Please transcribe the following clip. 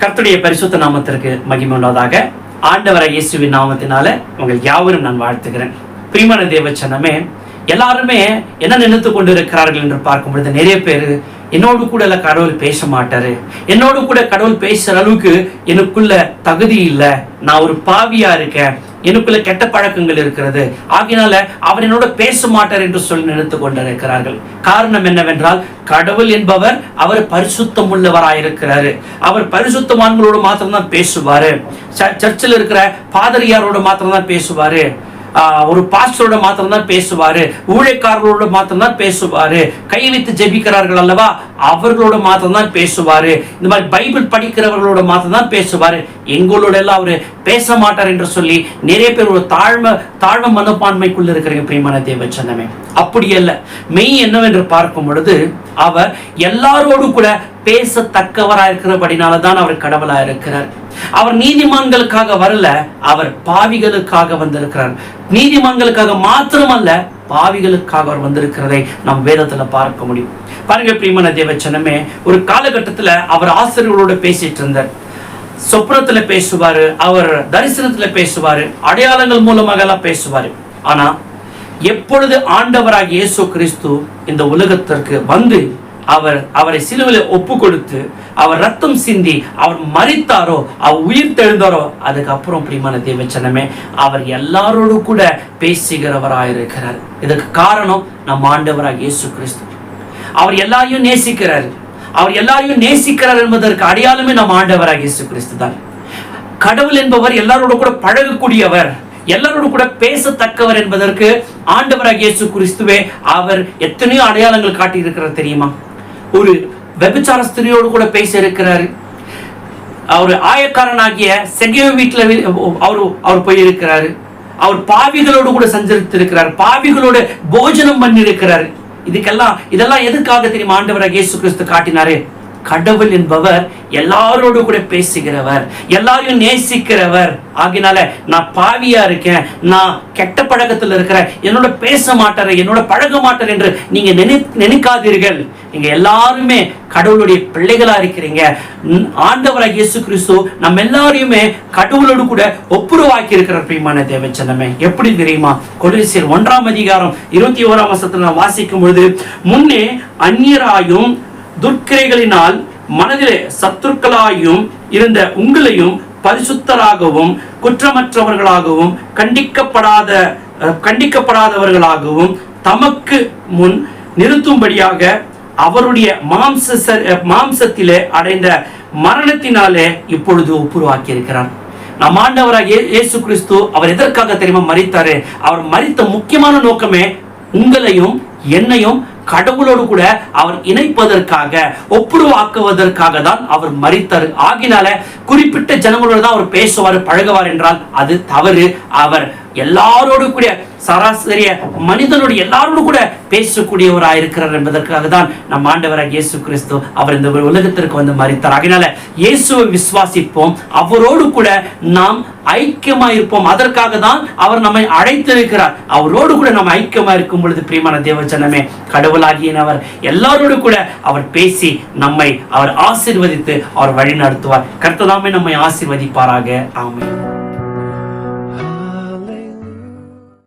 கர்த்துடைய பரிசுத்த நாமத்திற்கு மகிமை உள்ளதாக ஆண்டவர இயேசுவின் நாமத்தினால உங்கள் யாவரும் நான் வாழ்த்துகிறேன். பிரிமான தேவச்சனமே எல்லாருமே என்ன நினைத்து கொண்டு இருக்கிறார்கள் என்று பார்க்கும் பொழுது நிறைய பேர் என்னோடு கூட எல்லாம் கடவுள் பேச மாட்டாரு. என்னோடு கூட கடவுள் பேசுற அளவுக்கு எனக்குள்ள தகுதி இல்லை. நான் ஒரு பாவியா இருக்கேன். எனக்குள்ள கெட்ட பழக்கங்கள் இருக்கிறது. ஆகினால அவர் என்னோட பேச மாட்டார் என்று சொல்லி நினைத்து கொண்டிருக்கிறார்கள். காரணம் என்னவென்றால் கடவுள் என்பவர் அவர் பரிசுத்தம் உள்ளவராயிருக்கிறாரு அவர் பரிசுத்தமான்களோடு மாத்திரம்தான் பேசுவாரு. ச- சர்ச்சில் இருக்கிற பாதிரியாரோடு மாத்திரம்தான் பேசுவாரு. ஒரு பாஸ்டரோட மாத்திரம்தான் பேசுவாரு ஊழியக்காரர்களோட மாத்திரம்தான் பேசுவாரு கை வைத்து ஜெபிக்கிறார்கள் அல்லவா? அவர்களோட மாத்திரம் தான் பேசுவாரு. இந்த மாதிரி பைபிள் படிக்கிறவர்களோட மாத்திரம்தான் பேசுவாரு. எங்களோட எல்லாம் அவரு பேச மாட்டார் என்று சொல்லி நிறைய பேர் ஒரு தாழ்மை தாழ்வு மனப்பான்மைக்குள்ள இருக்கிறீங்க பிரியமான தேவச்சந்தமே அப்படி அல்ல. மெய் என்னவென்று பார்க்கும் பொழுது அவர் எல்லாரோடும் கூட பேசத்தக்கவராக இருக்கிறபடினால தான் அவர் கடவுளா இருக்கிறார். அவர் நீதிமான்களுக்காக வரல அவர் பாவிகளுக்காக வந்திருக்கிறார். நீதிமான்களுக்காக மாத்திரமல்ல பாவிகளுக்காக அவர் வந்திருக்கிறதை நாம் வேதத்துல பார்க்க முடியும். பாருங்க பிரியமன தேவச்சனமே ஒரு காலகட்டத்துல அவர் ஆசிரியர்களோட பேசிட்டு இருந்தார். சொப்னத்துல பேசுவாரு அவர் தரிசனத்துல பேசுவாரு அடையாளங்கள் மூலமாக எல்லாம் பேசுவாரு. ஆனா எப்பொழுது ஆண்டவராக இயேசு கிறிஸ்து இந்த உலகத்திற்கு வந்து அவர் அவரை சிலுவையில் ஒப்பு கொடுத்து அவர் ரத்தம் சிந்தி அவர் மறித்தாரோ அவர் உயிர் தெழுந்தாரோ அதுக்கப்புறம் பிரியமான தேவச்சனமே அவர் எல்லாரோடு கூட பேசுகிறவராயிருக்கிறார் இதுக்கு காரணம் நம் ஆண்டவராக இயேசு கிறிஸ்து. அவர் எல்லாரையும் நேசிக்கிறார். அவர் எல்லாரையும் நேசிக்கிறார் என்பதற்கு அடையாளமே நம் ஆண்டவராக இயேசு கிறிஸ்து தான். கடவுள் என்பவர் எல்லாரோட கூட பழகக்கூடியவர் எல்லாரோட கூட பேசத்தக்கவர் என்பதற்கு ஆண்டவராக இயேசு கிறிஸ்துவே அவர் எத்தனையோ அடையாளங்கள் காட்டியிருக்கிறார் தெரியுமா? ஒரு வெபிச்சார ஸ்திரியோடு கூட பேச இருக்கிறாரு அவர் ஆயக்காரனாகிய செகேவ வீட்டில் அவர் அவர் போயிருக்கிறாரு. அவர் பாவிகளோடு கூட சஞ்சரித்திருக்கிறார். பாவிகளோட போஜனம் பண்ணியிருக்கிறார். இதுக்கெல்லாம் இதெல்லாம் எதுக்காக தெரியுமா? ஆண்டவராக இயேசு கிறிஸ்து காட்டினாரு. கடவுள் என்பவர் எல்லாரோடு கூட பேசுகிறவர் எல்லாரையும் நேசிக்கிறவர். ஆகினால நான் பாவியா இருக்கேன் நான் கெட்ட பழக்கத்தில் இருக்கிறேன் என்னோட பேச மாட்டாரு என்னோட பழக மாட்டார் என்று நீங்க நினை நினைக்காதீர்கள். நீங்க எல்லாருமே கடவுளுடைய பிள்ளைகளா இருக்கிறீங்க. ம், ஆண்டவராக இயேசு கிறிஸ்து நம்ம எல்லாரையுமே கடவுளோடு கூட ஒப்புரவாக்கி இருக்கிற பிரியமான தேவச்சனமே எப்படி தெரியுமா? கொலிசியர் ஒன்றாம் அதிகாரம் இருபத்தி ஓராம் வசத்துல நான் வாசிக்கும் பொழுது முன்னே அந்நியராயும் துர்க்கிரைகளினால் மனதிலே சத்துருக்களாயும் இருந்த உங்களையும் பரிசுத்தராகவும் குற்றமற்றவர்களாகவும் கண்டிக்கப்படாத கண்டிக்கப்படாதவர்களாகவும் தமக்கு முன் நிறுத்தும்படியாக அவருடைய மாம்ச ச- மாம்சத்திலே அடைந்த மரணத்தினாலே இப்பொழுது ஒப்புருவாக்கி இருக்கிறார் நம் ஆண்டவராக இயேசு கிறிஸ்து அவர் எதற்காக தெரியுமா மறித்தாரு அவர் மறித்த முக்கியமான நோக்கமே உங்களையும் என்னையும் கடவுளோடு கூட அவர் இணைப்பதற்காக ஒப்புருவாக்குவதற்காக தான் அவர் மறித்தார் ஆகினால குறிப்பிட்ட ஜனங்களோடு தான் அவர் பேசுவார் பழகுவார் என்றால் அது தவறு. அவர் எல்லாரோடு கூட சராசரிய மனிதனுடைய எல்லாரோடு கூட பேசக்கூடியவராக இருக்கிறார் என்பதற்காக தான் நம் ஆண்டவராக இயேசு கிறிஸ்து அவர் இந்த உலகத்திற்கு வந்து மறித்தார் அதனால இயேசுவை விசுவாசிப்போம். அவரோடு கூட நாம் ஐக்கியமா இருப்போம் அதற்காக தான் அவர் நம்மை அழைத்திருக்கிறார். அவரோடு கூட நாம் ஐக்கியமா இருக்கும் பொழுது பிரியமான தேவச்சனமே கடவுளாகியனவர் எல்லாரோடு கூட அவர் பேசி நம்மை அவர் ஆசிர்வதித்து அவர் வழி நடத்துவார். கர்த்ததாமே நம்மை ஆசிர்வதிப்பாராக. ஆமென்.